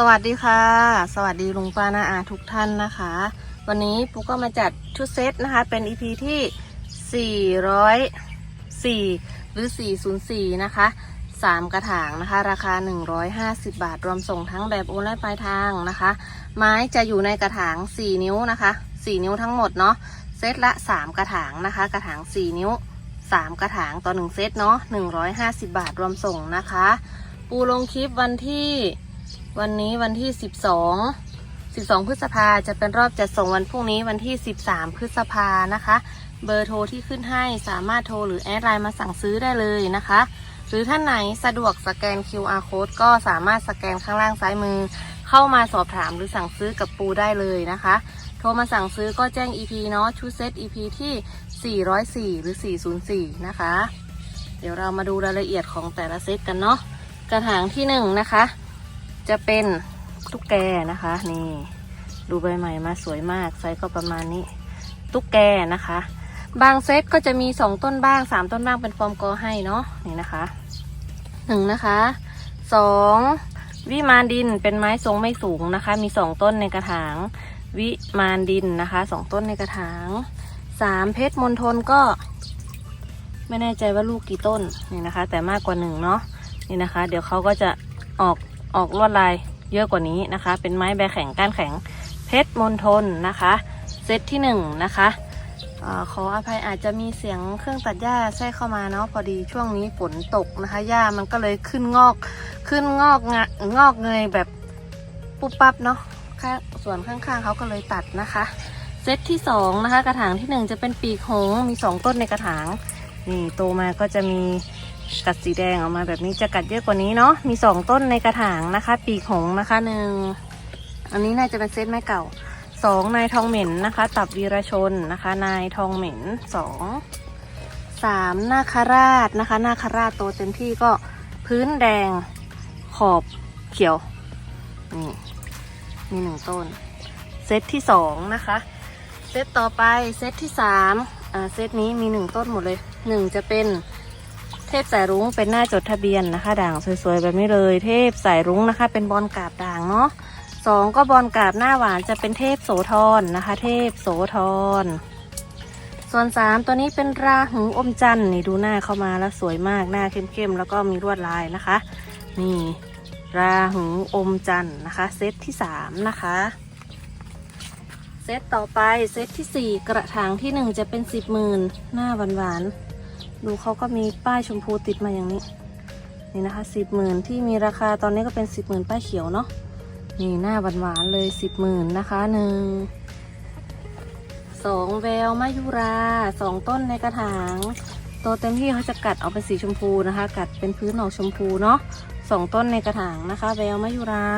สวัสดีค่ะ สวัสดีลุงป้านาอาทุกท่านนะคะ วันนี้ปุ๊กก็มาจัดชุดเซตนะคะ เป็น EP ที่ 404 หรือ 404 นะคะ 3 กระถางนะคะ ราคา 150 บาท รวมส่งทั้งแบบโอนและปลายทางนะคะ ไม้จะอยู่ในกระถาง 4 นิ้วนะคะ 4 นิ้วทั้งหมดเนาะเซตละ 3 กระถางนะคะ กระถาง 4 นิ้ว 3 กระถางต่อ 1 เซตเนาะ150 บาทรวมส่งนะคะ ปูลงคลิปวันที่ วันนี้วันที่12 12พฤษภาจะเป็นรอบจัดส่งวันพรุ่งนี้วันที่13พฤษภานะคะ เบอร์โทรที่ขึ้นให้สามารถโทรหรือแอดไลน์มาสั่งซื้อได้เลยนะคะ หรือท่านไหนสะดวกสแกน QR code ก็สามารถสแกนข้างล่างซ้ายมือ เข้ามาสอบถามหรือสั่งซื้อกับปูได้เลยนะคะ โทรมาสั่งซื้อก็แจ้ง EP เนาะชุดเซต EP ที่ 404 หรือ 404 นะคะ เดี๋ยวเรามาดูรายละเอียดของแต่ละเซตกันเนาะกระถางที่1นะคะ จะเป็นตุ๊กแกนะคะ นี่ดูใบใหม่มาสวยมากไซส์ก็ประมาณนี้ ตุ๊กแกนะคะ บางเซตก็จะมีสองต้นบ้างสามต้นบ้างเป็นฟอร์มกอให้เนาะนี่นะคะหนึ่งนะคะสองวิมานดินเป็นไม้ทรงไม่สูงนะคะ มีสองต้นในกระถาง วิมานดินนะคะสองต้นในกระถางสามเพชรมณฑลก็ไม่แน่ใจว่าลูกกี่ต้นนี่นะคะ แต่มากกว่าหนึ่งเนาะนี่นะคะ เดี๋ยวเขาก็จะออก ออกลวดลายเยอะกว่านี้นะคะ เป็นไม้ใบแข็งก้านแข็งเพชรมณฑลนะคะ เซตที่หนึ่งนะคะอขออภัยอาจจะมีเสียงเครื่องตัดหญ้าแทรกเข้ามาเนาะพอดีช่วงนี้ฝนตกนะคะหญ้ามันก็เลยขึ้นงอกขึ้นงอกงงอกเงยแบบปุ๊บปั๊บเนาะข้างส่วนข้างๆเขาก็เลยตัดนะคะ เซตที่สองนะคะกระถางที่หนึ่งจะเป็นปีกหงมีสองต้นในกระถางนี่โตมาก็จะมี กัดสีแดงออกมาแบบนี้จะกัดเยอะกว่านี้เนาะมีสองต้นในกระถางนะคะ ปีกหงนะคะหนึ่งอันนี้น่าจะเป็นเซตไม้เก่าสองนายทองเหม็นนะคะ ตับวีรชนนะคะ นายทองเหม็นสองสามนาคราชนะคะนาคราชโตเต็มที่ก็พื้นแดงขอบเขียวนี่มีหนึ่งต้น เซตที่สองนะคะ เซตต่อไปเซตที่สามอ่าเซตนี้มีหนึ่งต้นหมดเลยหนึ่งจะเป็น เทพสายรุ้งเป็นหน้าจดทะเบียนนะคะ ด่างสวยๆแบบนี้เลย เทพสายรุ้งนะคะ เป็นบอลกาบด่างเนาะสองก็บอลกาบหน้าหวานจะเป็นเทพโสธรนะคะ เทพโสธรส่วนสามตัวนี้เป็นราหูอมจันทร์นี่ดูหน้าเข้ามาแล้วสวยมากหน้าเข้มๆแล้วก็มีลวดลายนะคะ นี่ ราหูอมจันทร์นะคะ เซตที่สามนะคะเซตต่อไปเซตที่ 4 กระถางที่ 1 จะเป็น 10หมื่นหน้าหวานๆ ดูเขาก็มีป้ายชมพูติดมาอย่างนี้ นี่นะคะ10หมื่นที่มีราคาตอนนี้ก็เป็น10หมื่นป้ายเขียวเนาะนี่หน้าหวานๆเลย10หมื่นนะคะหนึ่งสองแววมายุราสองต้นในกระถางโตเต็มที่เขาจะกัดออกเป็นสีชมพูนะคะ กัดเป็นพื้นออกชมพูเนาะสองต้นในกระถางนะคะ แววมายุรา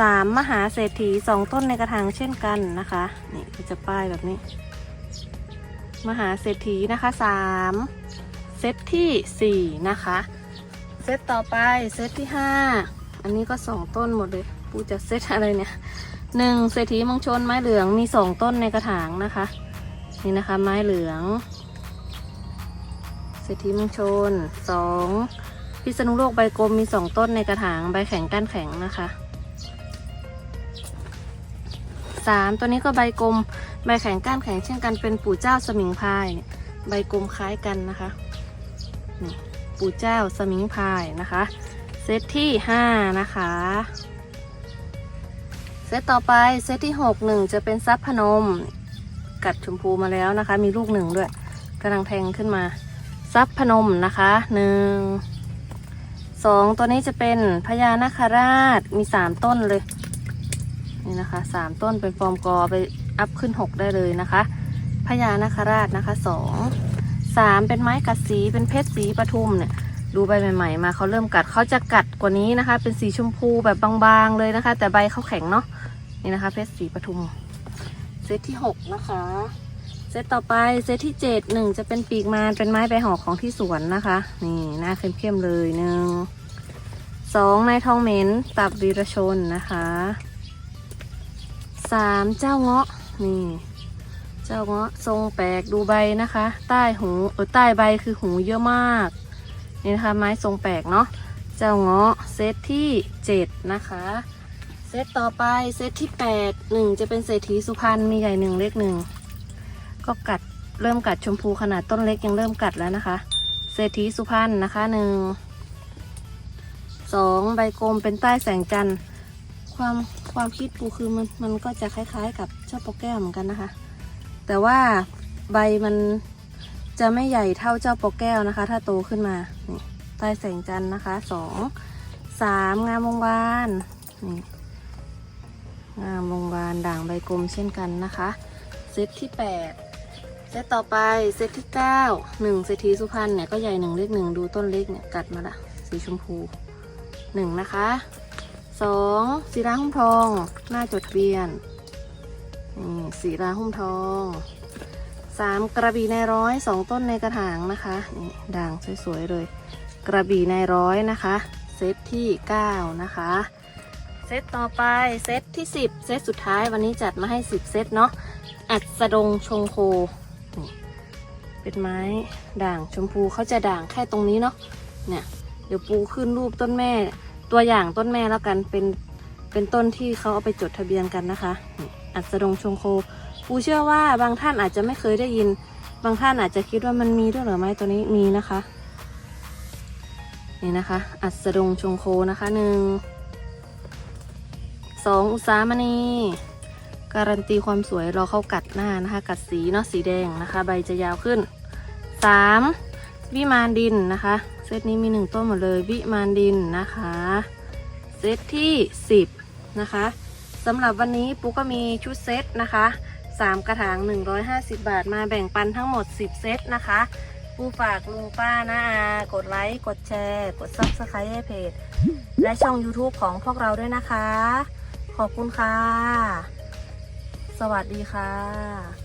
สามมหาเศรษฐีสองต้นในกระถางเช่นกันนะคะนี่จะป้ายแบบนี้ มหาเศรษฐีนะคะสาม เซตที่สี่นะคะ เซตต่อไปเซตที่ห้าอันนี้ก็สองต้นหมดเลยปูจะเซตอะไรเนี่ยหนึ่งเศรษฐีมังชนไม้เหลืองมีสองต้นในกระถางนะคะ นี่นะคะไม้เหลือง เศรษฐีมังชนสองพิษณุโลกใบกลมมีสองต้นในกระถางใบแข็งก้านแข็งนะคะสามตัวนี้ก็ใบกลม ใบแข็งก้านแข็งเช่นกันเป็นปู่เจ้าสมิงพายเนี่ยใบกลมคล้ายกันนะคะ นี่ปู่เจ้าสมิงพายนะคะ เซตที่ห้านะคะ เซตต่อไปเซตที่หกหนึ่งจะเป็นซับพนม กัดชมพูมาแล้วนะคะ มีลูกหนึ่งด้วยกำลังแทงขึ้นมา ซับพนมนะคะหนึ่งสองตัวนี้จะเป็นพญานาคราชมีสามต้นเลย นี่นะคะสามต้นเป็นฟอร์มกอไปอัพขึ้นหกได้เลยนะคะพญานาคราชนะคะสอง สามเป็นไม้กัดสีเป็นเพชรสีปทุมเนี่ยดูใบใหม่ๆ มาเขาเริ่มกัดเขาจะกัดกว่านี้นะคะ เป็นสีชมพูแบบบางๆเลยนะคะ แต่ใบเขาแข็งเนาะนี่นะคะ เพชรสีปทุมเซตที่หกนะคะเซตต่อไปเซตที่เจ็ดหนึ่งจะเป็นปีกมารเป็นไม้ใบหอกของที่สวนนะคะ นี่หน้าเข้มๆเลยหนึ่งสองนายทองเหม็นตับวีรชนนะคะสามเจ้าเงาะนี่ จ้าเงาะทรงแปลกดูใบนะคะ ใต้หูเออใต้ใบคือหูเยอะมาก นี่นะคะ ไม้ทรงแปลกเนาะเจ้าเงาะเซตที่เจ็ดนะคะเซตต่อไปเซตที่แปดหนึ่งจะเป็นเศรษฐีสุพรรณมีใหญ่หนึ่งเล็กหนึ่งก็กัดเริ่มกัดชมพูขนาดต้นเล็กยังเริ่มกัดแล้วนะคะ เศรษฐีสุพรรณนะคะหนึ่งสองใบกลมเป็นใต้แสงจันทร์ความความคิดปูคือมันมันก็จะคล้ายๆ กับเจ้าปอแก้วเหมือนกันนะคะ แต่ว่าใบมันจะไม่ใหญ่เท่าเจ้าปอแก้วนะคะ ถ้าโตขึ้นมานี่ใต้แสงจันทร์นะคะสองสามงามวงวานนี่งามวงวานด่างใบกลมเช่นกันนะคะเซตที่แปดเซตต่อไปเซตที่9 1เศรษฐีสุพรรณเนี่ยก็ใหญ่หนึ่งเล็กหนึ่งดูต้นเล็กเนี่ยกัดมาละสีชมพู1นะคะ2สีราหุ้มทองหน้าจดทะเบียน สีราหุ้มทอง3กระบี่ในร้อยสองต้นในกระถางนะคะนี่ด่างสวยๆเลย กระบี่ในร้อยนะคะ เซตที่9นะคะ เซตต่อไปเซตที่10เซตสุดท้ายวันนี้จัดมาให้10เซตเนาะอัดดงชงโคเป็นไม้ด่างชมพูเขาจะด่างแค่ตรงนี้เนาะเนี่ยเดี๋ยวปูขึ้นรูปต้นแม่ ตัวอย่างต้นแม่แล้วกันเป็นเป็นต้นที่เขาเอาไปจดทะเบียนกันนะคะนี่ อัดดงชงโค ปูเชื่อว่าบางท่านอาจจะไม่เคยได้ยิน บางท่านอาจจะคิดว่ามันมีด้วยหรือไม้ตัวนี้มีนะคะ นี่นะคะ อัดดงชงโคนะคะหนึ่งสองอุสามณีการันตีความสวยรอเข้ากัดหน้านะคะ กัดสีเนาะสีแดงนะคะ ใบจะยาวขึ้น 3. วิมานดินนะคะ เซตนี้มีหนึ่งต้นหมดเลยวิมานดินนะคะ เซตที่10นะคะ สำหรับวันนี้ปูก็มีชุดเซตนะคะ3 กระถาง 150 บาท มาแบ่งปันทั้งหมด 10 เซตนะคะปูฝากลุงป้านะอากดไลค์ กดแชร์ กด Subscribe ให้เพจ และช่อง YouTube ของพวกเราด้วยนะคะ ขอบคุณค่ะ สวัสดีค่ะ